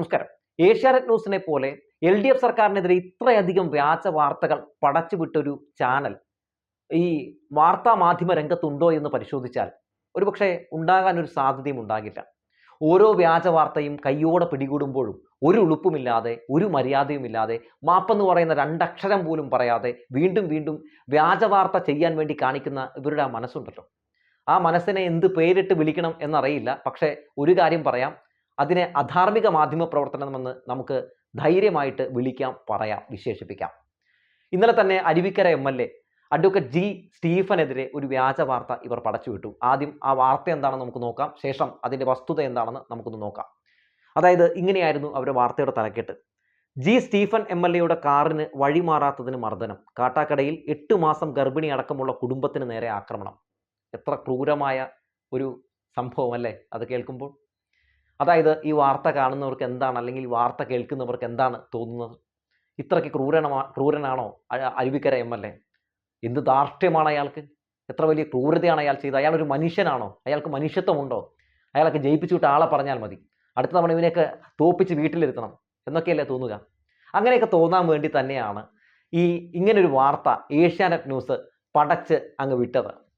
നമസ്കാരം. ഏഷ്യാനെറ്റ് ന്യൂസിനെ പോലെ L D F സർക്കാരിനെതിരെ ഇത്രയധികം വ്യാജ വാർത്തകൾ പടച്ചുവിട്ടൊരു ചാനൽ ഈ വാർത്താ മാധ്യമ രംഗത്തുണ്ടോ എന്ന് പരിശോധിച്ചാൽ ഒരുപക്ഷെ ഉണ്ടാകാൻ ഒരു സാധ്യതയും ഉണ്ടാകില്ല. ഓരോ വ്യാജ വാർത്തയും കയ്യോടെ പിടികൂടുമ്പോഴും ഒരു ഉളുപ്പുമില്ലാതെ ഒരു മര്യാദയുമില്ലാതെ മാപ്പെന്ന് പറയുന്ന രണ്ടക്ഷരം പോലും പറയാതെ വീണ്ടും വീണ്ടും വ്യാജ വാർത്ത ചെയ്യാൻ വേണ്ടി കാണിക്കുന്ന ഇവരുടെ ആ മനസ്സുണ്ടല്ലോ. ആ മനസ്സിനെ എന്ത് പേരിട്ട് വിളിക്കണം എന്നറിയില്ല. പക്ഷേ ഒരു കാര്യം പറയാം. അതിനെ അധാർമിക മാധ്യമ പ്രവർത്തനമെന്ന് നമുക്ക് ധൈര്യമായിട്ട് വിളിക്കാം പറയാം വിശേഷിപ്പിക്കാം. ഇന്നലെ തന്നെ Aruvikkara M L A advocate G സ്റ്റീഫനെതിരെ ഒരു വ്യാജ വാർത്ത ഇവർ പടച്ചുവിട്ടു. ആദ്യം ആ വാർത്ത എന്താണെന്ന് നമുക്ക് നോക്കാം. ശേഷം അതിന്റെ വസ്തുത എന്താണെന്ന് നമുക്കൊന്ന് നോക്കാം. അതായത് ഇങ്ങനെയായിരുന്നു അവരുടെ വാർത്തയുടെ തലക്കെട്ട്. ജി സ്റ്റീഫൻ എം എൽ എയുടെ കാറിന് വഴിമാറാത്തതിന് മർദ്ദനം. കാട്ടാക്കടയിൽ എട്ട് മാസം ഗർഭിണി അടക്കമുള്ള കുടുംബത്തിന് നേരെ ആക്രമണം. എത്ര ക്രൂരമായ ഒരു സംഭവം അല്ലേ അത് കേൾക്കുമ്പോൾ? അതായത് ഈ വാർത്ത കാണുന്നവർക്ക് എന്താണ്? അല്ലെങ്കിൽ വാർത്ത കേൾക്കുന്നവർക്ക് എന്താണ് തോന്നുന്നത്? ഇത്രയ്ക്ക് ക്രൂരനമാ ക്രൂരനാണോ അരുവിക്കര എം എൽ എ? എന്ത് ധാർഷ്ട്യമാണ് അയാൾക്ക്? എത്ര വലിയ ക്രൂരതയാണ് അയാൾ ചെയ്തത്? അയാൾ ഒരു മനുഷ്യനാണോ? അയാൾക്ക് മനുഷ്യത്വമുണ്ടോ? അയാളൊക്കെ ജയിപ്പിച്ചു വിട്ട ആളെ പറഞ്ഞാൽ മതി. അടുത്ത തവണ ഇവനെയൊക്കെ തോപ്പിച്ച് വീട്ടിലിരുത്തണം എന്നൊക്കെയല്ലേ തോന്നുക? അങ്ങനെയൊക്കെ തോന്നാൻ വേണ്ടി തന്നെയാണ് ഈ ഇങ്ങനൊരു വാർത്ത ഏഷ്യാനെറ്റ് ന്യൂസ് പടച്ച് അങ്ങ് വിട്ടത്.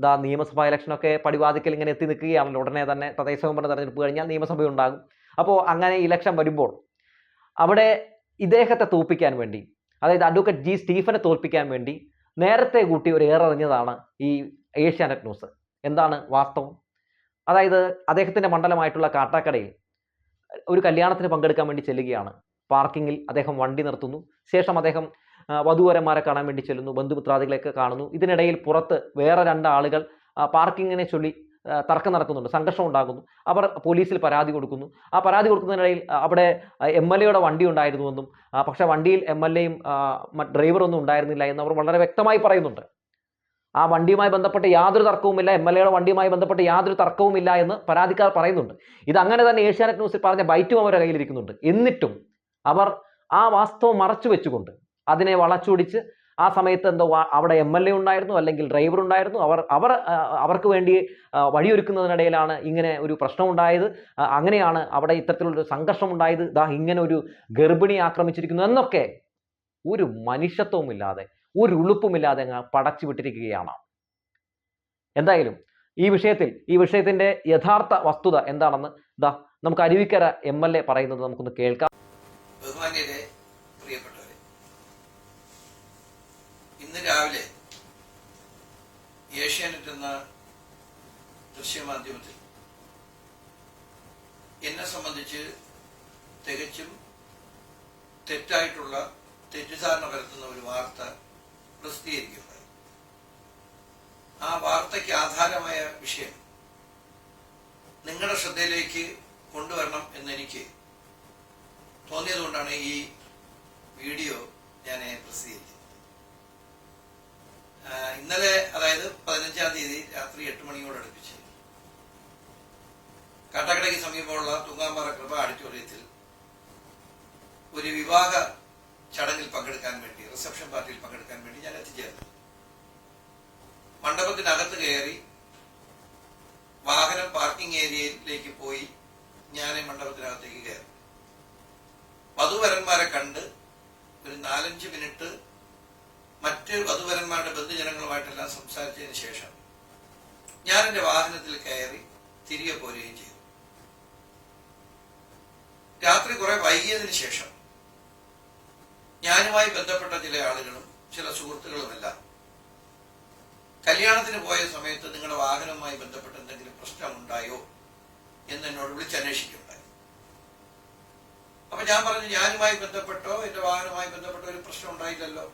ഇതാ നിയമസഭാ ഇലക്ഷനൊക്കെ പടിവാതിക്കൽ ഇങ്ങനെ എത്തി നിൽക്കുകയാണല്ലോ ഉടനെ തന്നെ തദ്ദേശ സ്വയംഭരണ തെരഞ്ഞെടുപ്പ് കഴിഞ്ഞാൽ നിയമസഭ ഉണ്ടാകും. അപ്പോൾ അങ്ങനെ ഇലക്ഷൻ വരുമ്പോൾ അവിടെ ഇദ്ദേഹത്തെ തോൽപ്പിക്കാൻ വേണ്ടി അതായത് അഡ്വക്കേറ്റ് ജി സ്റ്റീഫനെ തോൽപ്പിക്കാൻ വേണ്ടി നേരത്തെ കൂട്ടി ഒരു ഏറെറിഞ്ഞതാണ് ഈ ഏഷ്യാനെറ്റ് ന്യൂസ്. എന്താണ് വാസ്തവം? അതായത് അദ്ദേഹത്തിന്റെ മണ്ഡലമായിട്ടുള്ള കാട്ടാക്കടയിൽ ഒരു കല്യാണത്തിന് പങ്കെടുക്കാൻ വേണ്ടി ചെല്ലുകയാണ്. പാർക്കിങ്ങിൽ അദ്ദേഹം വണ്ടി നിർത്തുന്നു. ശേഷം അദ്ദേഹം വധൂവരന്മാരെ കാണാൻ വേണ്ടി ചെല്ലുന്നു ബന്ധുമിത്രാദികളെയൊക്കെ കാണുന്നു. ഇതിനിടയിൽ പുറത്ത് വേറെ രണ്ടാളുകൾ പാർക്കിങ്ങിനെ ചൊല്ലി തർക്കം നടക്കുന്നുണ്ട് സംഘർഷം ഉണ്ടാകുന്നു അവർ പോലീസിൽ പരാതി കൊടുക്കുന്നു. ആ പരാതി കൊടുക്കുന്നതിനിടയിൽ അവിടെ എം എൽ എയുടെ വണ്ടി ഉണ്ടായിരുന്നുവെന്നും പക്ഷേ വണ്ടിയിൽ എം എൽ എയും ഡ്രൈവറൊന്നും ഉണ്ടായിരുന്നില്ല എന്ന് അവർ വളരെ വ്യക്തമായി പറയുന്നുണ്ട്. ആ വണ്ടിയുമായി ബന്ധപ്പെട്ട് യാതൊരു തർക്കവുമില്ല എം എൽ എയുടെ വണ്ടിയുമായി ബന്ധപ്പെട്ട് യാതൊരു തർക്കവുമില്ല എന്ന് പരാതിക്കാർ പറയുന്നുണ്ട്. ഇത് അങ്ങനെ തന്നെ ഏഷ്യാനെറ്റ് ന്യൂസിൽ പറഞ്ഞ ബൈറ്റും അവരുടെ കയ്യിലിരിക്കുന്നുണ്ട്. എന്നിട്ടും അവർ ആ വാസ്തവം മറച്ചു വെച്ചുകൊണ്ട് അതിനെ വളച്ചൊടിച്ച് ആ സമയത്ത് എന്തോ അവിടെ എം എൽ എ ഉണ്ടായിരുന്നു അല്ലെങ്കിൽ ഡ്രൈവർ ഉണ്ടായിരുന്നു. അവർ അവർ അവർക്ക് വേണ്ടി വഴിയൊരുക്കുന്നതിനിടയിലാണ് ഇങ്ങനെ ഒരു പ്രശ്നം ഉണ്ടായത് അങ്ങനെയാണ് അവിടെ ഇത്തരത്തിലുള്ളൊരു സംഘർഷം ഉണ്ടായത് ദാ ഇങ്ങനെ ഒരു ഗർഭിണി ആക്രമിച്ചിരിക്കുന്നു എന്നൊക്കെ ഒരു മനുഷ്യത്വമില്ലാതെ ഒരു ഉളുപ്പുമില്ലാതെ അങ്ങ് പടച്ചു വിട്ടിരിക്കുകയാണ്. എന്തായാലും ഈ വിഷയത്തിൽ ഈ വിഷയത്തിന്റെ യഥാർത്ഥ വസ്തുത എന്താണെന്ന് ദാ നമുക്ക് അരുവിക്കര എം എൽ എ പറയുന്നത് നമുക്കൊന്ന് കേൾക്കാം. ബഹുമാന്യരെ രാവിലെ ഏഷ്യാനെറ്റ് എന്ന ദൃശ്യമാധ്യമത്തിൽ എന്നെ സംബന്ധിച്ച് തികച്ചും തെറ്റായിട്ടുള്ള തെറ്റിദ്ധാരണ പരത്തുന്ന ഒരു വാർത്ത പ്രസിദ്ധീകരിക്കുകയുണ്ടായി. ആ വാർത്തയ്ക്ക് ആധാരമായ വിഷയം നിങ്ങളുടെ ശ്രദ്ധയിലേക്ക് കൊണ്ടുവരണം എന്നെനിക്ക് തോന്നിയതുകൊണ്ടാണ് ഈ വീഡിയോ ഞാൻ പ്രസിദ്ധീകരിച്ചത്. ഇന്നലെ അതായത് പതിനഞ്ചാം തീയതി രാത്രി എട്ട് മണിയോട് അടുപ്പിച്ച്. കാട്ടാക്കടയ്ക്ക് സമീപമുള്ള തുങ്ങാമ്പാറ കൃപ ഓഡിറ്റോറിയത്തിൽ ഒരു വിവാഹ ചടങ്ങിൽ പങ്കെടുക്കാൻ വേണ്ടി റിസപ്ഷൻ പാർട്ടിയിൽ പങ്കെടുക്കാൻ വേണ്ടി ഞാൻ എത്തിച്ചേർന്നു. മണ്ഡപത്തിനകത്ത് കയറി വാഹനം പാർക്കിംഗ് ഏരിയയിലേക്ക് പോയി ഞാൻ മണ്ഡപത്തിനകത്തേക്ക് കയറി. വധുവരന്മാരെ കണ്ട് ഒരു നാലഞ്ച് മിനിറ്റ് മറ്റ് വധുവരന്മാരുടെ ബന്ധുജനങ്ങളുമായിട്ടെല്ലാം സംസാരിച്ചതിന് ശേഷം ഞാൻ എന്റെ വാഹനത്തിൽ കയറി തിരികെ പോരുകയും ചെയ്തു. രാത്രി കുറെ വൈകിയതിനു ശേഷം ഞാനുമായി ബന്ധപ്പെട്ട ചില ആളുകളും ചില സുഹൃത്തുക്കളുമെല്ലാം കല്യാണത്തിന് പോയ സമയത്ത് നിങ്ങളുടെ വാഹനവുമായി ബന്ധപ്പെട്ട് എന്തെങ്കിലും പ്രശ്നമുണ്ടായോ എന്ന് എന്നോട് വിളിച്ചന്വേഷിക്കുകയുണ്ടായി അപ്പൊ ഞാൻ പറഞ്ഞു ഞാനുമായി ബന്ധപ്പെട്ടോ? എന്റെ വാഹനവുമായി ബന്ധപ്പെട്ടോ ഒരു പ്രശ്നം ഉണ്ടായില്ലല്ലോ.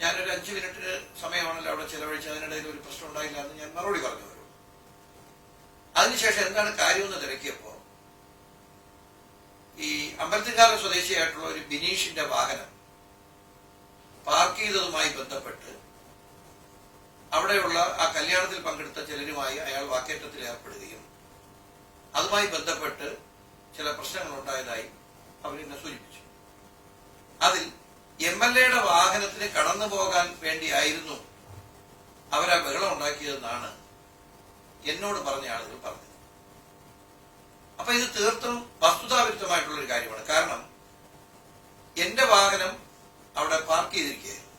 ഞാനൊരു അഞ്ച് മിനിറ്റ് സമയമാണല്ലോ അവിടെ ചെലവഴിച്ച് അതിനിടയിൽ ഒരു പ്രശ്നം ഉണ്ടായില്ല എന്ന് ഞാൻ മറുപടി പറഞ്ഞു വരും അതിനുശേഷം എന്താണ് കാര്യമെന്ന് തിരക്കിയപ്പോ ഈ അമ്പലത്തിൻകാല സ്വദേശിയായിട്ടുള്ള ഒരു ബിനീഷിന്റെ വാഹനം പാർക്ക് ചെയ്തതുമായി ബന്ധപ്പെട്ട് അവിടെയുള്ള ആ കല്യാണത്തിൽ പങ്കെടുത്ത ചിലരുമായി അയാൾ വാക്കേറ്റത്തിൽ ഏർപ്പെടുകയും അതുമായി ബന്ധപ്പെട്ട് ചില പ്രശ്നങ്ങൾ ഉണ്ടായതായി അവരെന്നെ സൂചിപ്പിച്ചു. എം എൽ എയുടെ വാഹനത്തിന് കടന്നു പോകാൻ വേണ്ടിയായിരുന്നു അവരാ ബഹളം ഉണ്ടാക്കിയതെന്നാണ് എന്നോട് പറഞ്ഞ ആളുകൾ പറഞ്ഞത്. അപ്പൊ ഇത് തീർത്തും വസ്തുതാവിരുദ്ധമായിട്ടുള്ള ഒരു കാര്യമാണ്. കാരണം എന്റെ വാഹനം അവിടെ പാർക്ക് ചെയ്തിരിക്കുകയായിരുന്നു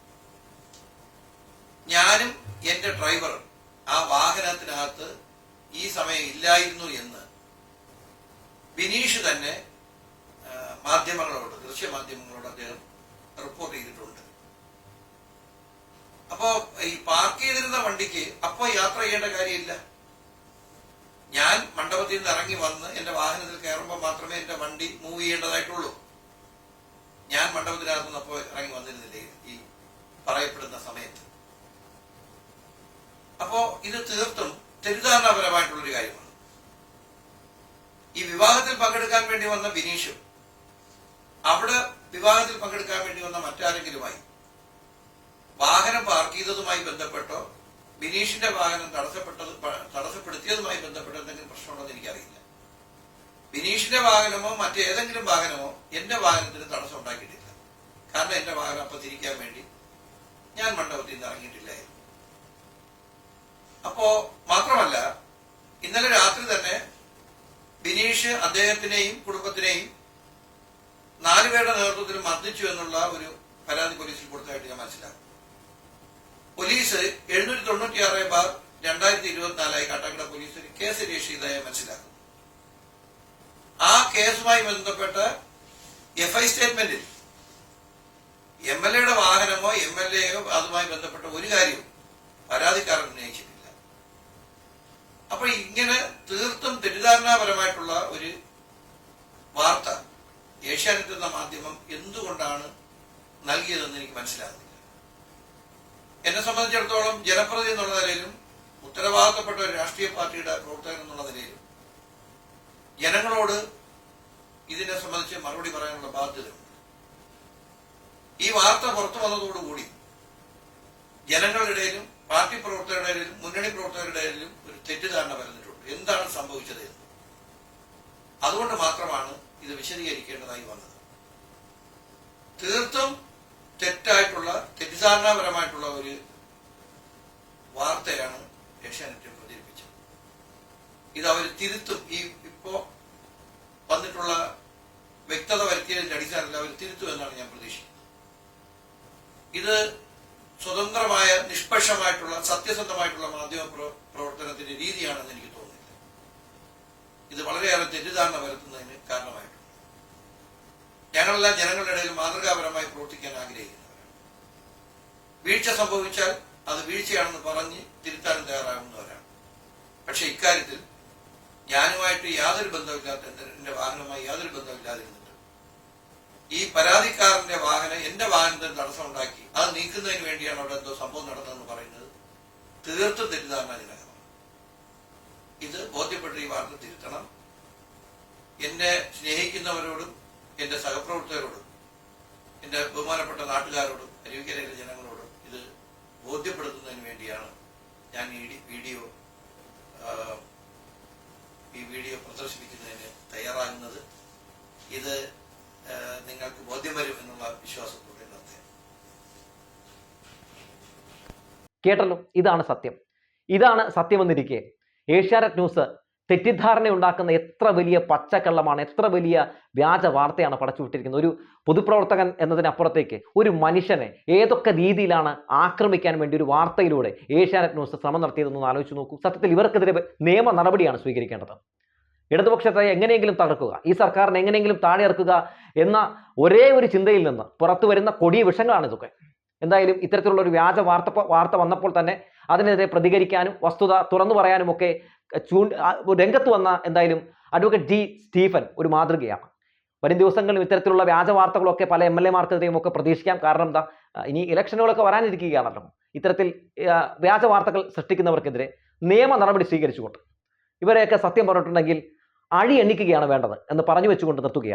ഞാനും എന്റെ ഡ്രൈവർ ആ വാഹനത്തിനകത്ത് ഈ സമയം ഇല്ലായിരുന്നു എന്ന് ബിനീഷ് തന്നെ മാധ്യമങ്ങളോട് ദൃശ്യമാധ്യമങ്ങളോട് അദ്ദേഹം റിപ്പോർട്ട് ചെയ്തിട്ടുണ്ട്. അപ്പോ ഈ പാർക്ക് ചെയ്തിരുന്ന വണ്ടിക്ക് അപ്പോ യാത്ര ചെയ്യേണ്ട കാര്യമില്ല. ഞാൻ മണ്ഡപത്തിൽ നിന്ന് ഇറങ്ങി വന്ന് എന്റെ വാഹനത്തിൽ കയറുമ്പോൾ മാത്രമേ എന്റെ വണ്ടി മൂവ് ചെയ്യേണ്ടതായിട്ടുള്ളൂ. ഞാൻ മണ്ഡപത്തിനകത്ത് നിന്ന് അപ്പോൾ ഇറങ്ങി വന്നിരുന്നില്ല ഈ പറയപ്പെടുന്ന സമയത്ത്? അപ്പോ ഇത് തീർത്തും തെരുധാരണാപരമായിട്ടുള്ളൊരു കാര്യമാണ്. ഈ വിവാഹത്തിൽ പങ്കെടുക്കാൻ വേണ്ടി വന്ന ബിനീഷും അവിടെ വിവാഹത്തിൽ പങ്കെടുക്കാൻ വേണ്ടി വന്ന മറ്റാരെങ്കിലുമായി? വാഹനം പാർക്ക് ചെയ്തതുമായി ബന്ധപ്പെട്ടോ? ബിനീഷിന്റെ വാഹനം തടസ്സപ്പെട്ടത് തടസ്സപ്പെടുത്തിയതുമായി ബന്ധപ്പെട്ട എന്തെങ്കിലും പ്രശ്നമുണ്ടോ എന്ന് എനിക്കറിയില്ല. ബിനീഷിന്റെ വാഹനമോ മറ്റേതെങ്കിലും വാഹനമോ എന്റെ വാഹനത്തിന് തടസ്സം ഉണ്ടാക്കിയിട്ടില്ല. കാരണം എന്റെ വാഹനം അപ്പൊ തിരിക്കാൻ വേണ്ടി ഞാൻ മണ്ഡപത്തിൽ നിന്ന് ഇറങ്ങിയിട്ടില്ലായിരുന്നു അപ്പോ മാത്രമല്ല ഇന്നലെ രാത്രി തന്നെ ബിനീഷ് അദ്ദേഹത്തിനെയും കുടുംബത്തിനെയും നാലുപേരുടെ നേതൃത്വത്തിൽ മർദ്ദിച്ചു എന്നുള്ള ഒരു പരാതി പോലീസിൽ കൊടുത്തതായിട്ട് ഞാൻ മനസ്സിലാക്കും പോലീസ് എഴുന്നൂറ്റി തൊണ്ണൂറ്റിയാറ് ബാർ രണ്ടായിരത്തി ഇരുപത്തിനാലായി കാട്ടാക്കട പോലീസ് ഒരു കേസ് രജിസ്റ്റർ ചെയ്തതായി മനസ്സിലാക്കുന്നു. ആ കേസുമായി ബന്ധപ്പെട്ട് എഫ് ഐ സ്റ്റേറ്റ്മെന്റിൽ എം എൽ എയുടെ വാഹനമോ എം എൽ എയോ അതുമായി ബന്ധപ്പെട്ട ഒരു കാര്യവും പരാതിക്കാരൻ ഉന്നയിച്ചിട്ടില്ല. അപ്പൊ ഇങ്ങനെ തീർത്തും തെറ്റിദ്ധാരണാപരമായിട്ടുള്ള ഒരു വാർത്ത ഏഷ്യാനെറ്റ് എന്ന മാധ്യമം എന്തുകൊണ്ടാണ് നൽകിയതെന്ന് എനിക്ക് മനസ്സിലാകുന്നില്ല. എന്നെ സംബന്ധിച്ചിടത്തോളം ജനപ്രതി എന്നുള്ള നിലയിലും ഉത്തരവാദിത്തപ്പെട്ട ഒരു രാഷ്ട്രീയ പാർട്ടിയുടെ പ്രവർത്തകൻ എന്നുള്ള നിലയിലും ജനങ്ങളോട് ഇതിനെ സംബന്ധിച്ച് മറുപടി പറയാനുള്ള ബാധ്യതയുണ്ട്. ഈ വാർത്ത പുറത്തു വന്നതോടുകൂടി ജനങ്ങളുടെ ഇടയിലും പാർട്ടി പ്രവർത്തകരുടെ ഇടയിലും മുന്നണി പ്രവർത്തകരുടെ ഇടയിലും ഒരു തെറ്റിദ്ധാരണ വരുന്നിട്ടുണ്ട് എന്താണ് സംഭവിച്ചത് എന്ന് അതുകൊണ്ട് മാത്രമാണ് ഇത് വിശദീകരിക്കേണ്ടതായി വന്നത് തീർത്തും തെറ്റായിട്ടുള്ള തെറ്റിദ്ധാരണാപരമായിട്ടുള്ള ഒരു വാർത്തയാണ് ഏഷ്യാനെറ്റ് പ്രചരിപ്പിച്ചത് ഇത് അവർ തിരുത്തും. ഈ ഇപ്പോ വന്നിട്ടുള്ള വ്യക്തത വരുത്തിയതിന്റെ അടിസ്ഥാനത്തിൽ അവർ തിരുത്തും എന്നാണ് ഞാൻ പ്രതീക്ഷിക്കുന്നത്. ഇത് സ്വതന്ത്രമായ നിഷ്പക്ഷമായിട്ടുള്ള സത്യസന്ധമായിട്ടുള്ള മാധ്യമ പ്രവർത്തനത്തിന്റെ രീതിയാണെന്ന് എനിക്ക് തോന്നുന്നില്ല. ഇത് വളരെയേറെ തെറ്റിദ്ധാരണ വരുത്തുന്നതിന് കാരണമായിട്ടുണ്ട്. ഞങ്ങളെല്ലാം ജനങ്ങളുടെ ഇടയിൽ മാതൃകാപരമായി പ്രവർത്തിക്കാൻ ആഗ്രഹിക്കുന്നവരാണ്. വീഴ്ച സംഭവിച്ചാൽ അത് വീഴ്ചയാണെന്ന് പറഞ്ഞ് തിരുത്താനും തയ്യാറാകുന്നവരാണ്. പക്ഷെ ഇക്കാര്യത്തിൽ ഞാനുമായിട്ട് യാതൊരു ബന്ധമില്ലാത്ത എന്റെ വാഹനവുമായി യാതൊരു ബന്ധമില്ലാതിരുന്നിട്ട്. ഈ പരാതിക്കാരന്റെ വാഹനം എന്റെ വാഹനത്തിന് തടസ്സമുണ്ടാക്കി. അത് നീക്കുന്നതിന് വേണ്ടിയാണ് അവിടെ എന്തോ സംഭവം നടന്നതെന്ന് പറയുന്നത്. തീർത്തും തെറ്റിദ്ധാരണാജനകമാണ് ഇത് ബോധ്യപ്പെട്ട് ഈ വാർത്ത തിരുത്തണം. എന്നെ സ്നേഹിക്കുന്നവരോടും എന്റെ സഹപ്രവർത്തകരോടും എന്റെ ബഹുമാനപ്പെട്ട നാട്ടുകാരോടും അരുവിക്കരയിലെ കേട്ടല്ലോ? ഇതാണ് സത്യം. ഇതാണ് സത്യമെന്നിരിക്കെ ഏഷ്യാനെറ്റ് ന്യൂസ് തെറ്റിദ്ധാരണ ഉണ്ടാക്കുന്ന എത്ര വലിയ പച്ചക്കള്ളമാണ് എത്ര വലിയ വ്യാജ വാർത്തയാണ് പടച്ചുവിട്ടിരിക്കുന്നത്. ഒരു പൊതുപ്രവർത്തകൻ എന്നതിനപ്പുറത്തേക്ക് ഒരു മനുഷ്യനെ ഏതൊക്കെ രീതിയിലാണ് ആക്രമിക്കാൻ വേണ്ടി ഒരു വാർത്തയിലൂടെ ഏഷ്യാനെറ്റ് ന്യൂസ് ശ്രമം നടത്തിയതെന്ന് ആലോചിച്ച് നോക്കൂ. സത്യത്തിൽ ഇവർക്കെതിരെ നിയമ നടപടിയാണ് സ്വീകരിക്കേണ്ടത്. ഇടതുപക്ഷത്തെ എങ്ങനെയെങ്കിലും തകർക്കുക ഈ സർക്കാരിനെ എങ്ങനെയെങ്കിലും താഴെ ഇറക്കുക എന്ന ഒരേ ഒരു ചിന്തയിൽ നിന്ന് പുറത്തു വരുന്ന കൊടിയ വിഷങ്ങളാണ് ഇതൊക്കെ എന്തായാലും ഇത്തരത്തിലുള്ള ഒരു വ്യാജ വാർത്ത വാർത്ത വന്നപ്പോൾ തന്നെ അതിനെതിരെ പ്രതികരിക്കാനും വസ്തുത തുറന്നു പറയാനും ഒക്കെ ചൂ രംഗത്ത് വന്ന എന്തായാലും അഡ്വക്കേറ്റ് ജി സ്റ്റീഫൻ ഒരു മാതൃകയാണ്. വരും ദിവസങ്ങളിലും ഇത്തരത്തിലുള്ള വ്യാജ വാർത്തകളൊക്കെ പല എം എൽ എമാർക്കെതിരെയും ഒക്കെ പ്രതീക്ഷിക്കാം. കാരണം എന്താ ഇനി ഇലക്ഷനുകളൊക്കെ വരാനിരിക്കുകയാണല്ലോ. ഇത്തരത്തിൽ വ്യാജ വാർത്തകൾ സൃഷ്ടിക്കുന്നവർക്കെതിരെ നിയമ നടപടി സ്വീകരിച്ചുകൊണ്ട് ഇവരെയൊക്കെ സത്യം പറഞ്ഞിട്ടുണ്ടെങ്കിൽ അഴി എണ്ണിക്കുകയാണ് വേണ്ടത് എന്ന് പറഞ്ഞു വെച്ചുകൊണ്ട് നിർത്തുകയാണ്.